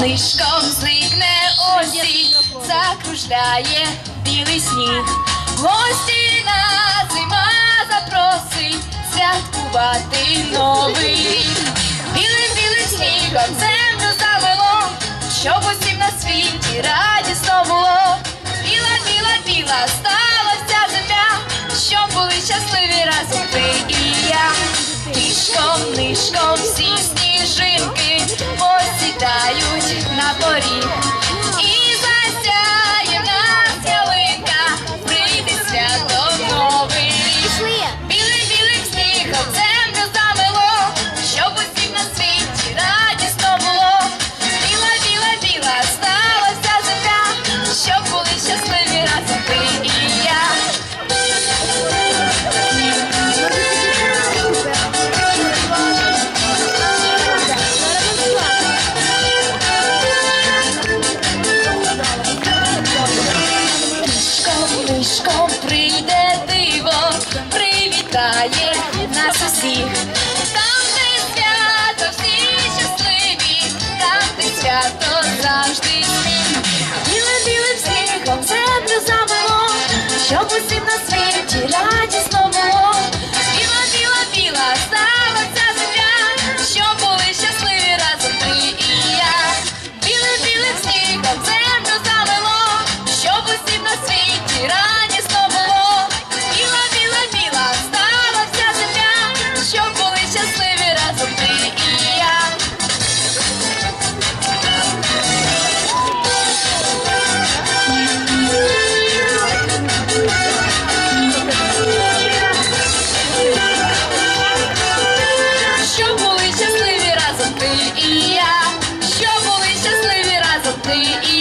нишком зникне осінь, закружляє білий сніг. Гості на зима запросить святкувати новий. Cody. Мишком прийде диво, привітає нас усіх. Там, де свято, всі щасливі, там, де свято завжди. Білим білим снігом землю замело, щоб усім на світі радісно було. Біла, біла, біла стала ця земля, щоб були щасливі разом ти і я. Білим білим снігом землю замело, щоб усім на світі радісно the E.